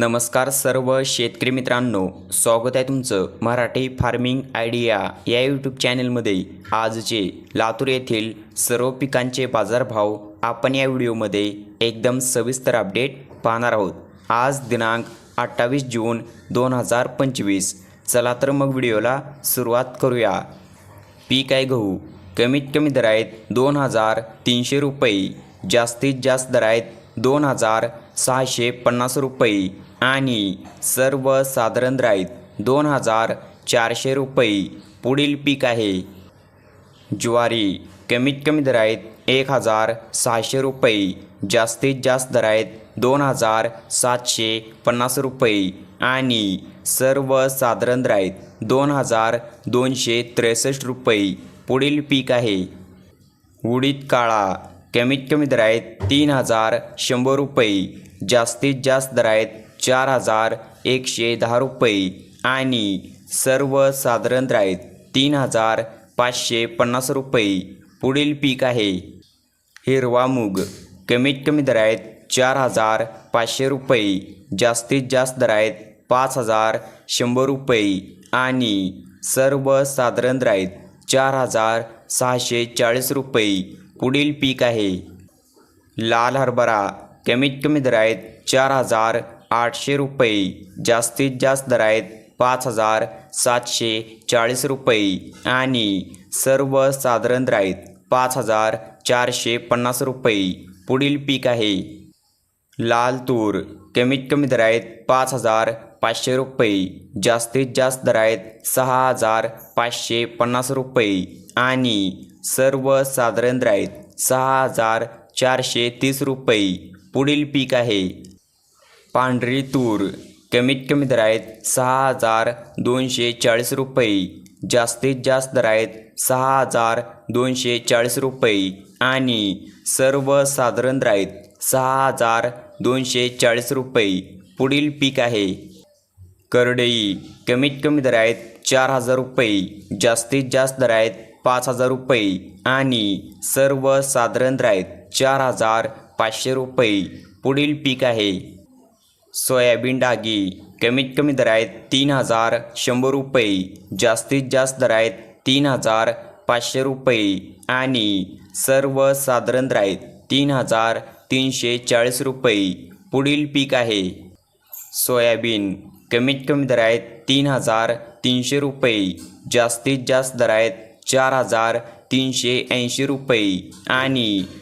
नमस्कार सर्व शेतकरी मित्रांनो स्वागत आहे तुमचं मराठी फार्मिंग आयडिया या यूट्यूब चॅनलमध्ये. आजचे लातूर येथील सर्व पिकांचे बाजारभाव आपण या व्हिडिओमध्ये एकदम सविस्तर अपडेट पाहणार आहोत. आज दिनांक अठ्ठावीस जून दोन हजार पंचवीस. चला तर मग व्हिडिओला सुरुवात करूया. पीक आहे गहू. कमीत कमी दर आहेत दोन हजार तीनशे रुपये. जास्तीत जास्त दर आहेत दोन हजार सहाशे पन्नास रुपये. आणि सर्वसाधारण राईत दोन हजार चारशे रुपये पुढील पीक आहे. ज्वारी कमीत कमी दर एक हजार सहाशे रुपये जास्तीत जास्त दर आहेत दोन हजार सातशे पन्नास रुपये आणि सर्वसाधारण राईत दोन हजार दोनशे त्रेसष्ट रुपये पुढील पीक आहे. उडीद काळा कमीत कमी दर आहेत तीन हजार शंभर रुपये जास्तीत जास्त दर आहेत चार हजार एकशे दहा रुपये आणि सर्वसाधारण राईत तीन हजार पाचशे पन्नास रुपये. पुढील पीक आहे. हिरवा मूग. कमीत कमी दर आहेत चार हजार पाचशे रुपये. जास्तीत जास्त दर आहेत पाच हजार शंभर रुपये. आणि सर्वसाधारण राईत चार हजार सहाशे चाळीस रुपये. पुढील पीक आहे. लाल हरभरा. कमीत कमी दर आहेत चार हजार आठशे रुपये. जास्तीत जास्त दर आहेत पाच हजार सातशे चाळीस रुपये. आणि सर्वसाधारण दर आहेत पाच हजार चारशे पन्नास रुपये. पुढील पीक आहे. लाल तूर. कमीत कमी दर आहेत पाच हजार पाचशे रुपये. जास्तीत जास्त दर आहेत सहा हजार पाचशे पन्नास रुपये. आणि सर्वसाधारण दर आहेत सहा हजार चारशे तीस रुपये. पुढील पीक आहे. पांढरी तूर. कमीत कमी दर आहेत सहा हजार दोनशे चाळीस रुपये. जास्तीत जास्त दर आहेत सहा हजार दोनशे चाळीस रुपये. आणि सर्वसाधारण दर आहेत सहा हजार दोनशे चाळीस रुपये. पुढील पीक आहे. करडई. कमीत कमी दर आहेत चार हजार रुपये. जास्तीत जास्त दर आहेत पाच हजार रुपये. आणि सर्वसाधारण दर आहेत चार हजार पाचशे रुपये. पुढील पीक आहे. सोयाबीन डागी. कमीत कमी दर आहेत तीन हजार शंभर रुपये. जास्तीत जास्त दर आहेत तीन हजार पाचशे रुपये. आणि सर्वसाधारण दर आहेत तीन हजार तीनशे चाळीस रुपये. पुढील पीक आहे. सोयाबीन. कमीत कमी दर आहेत तीन हजार तीनशे रुपये. जास्तीत जास्त दर आहेत चार हजार तीनशे ऐंशी रुपये. आणि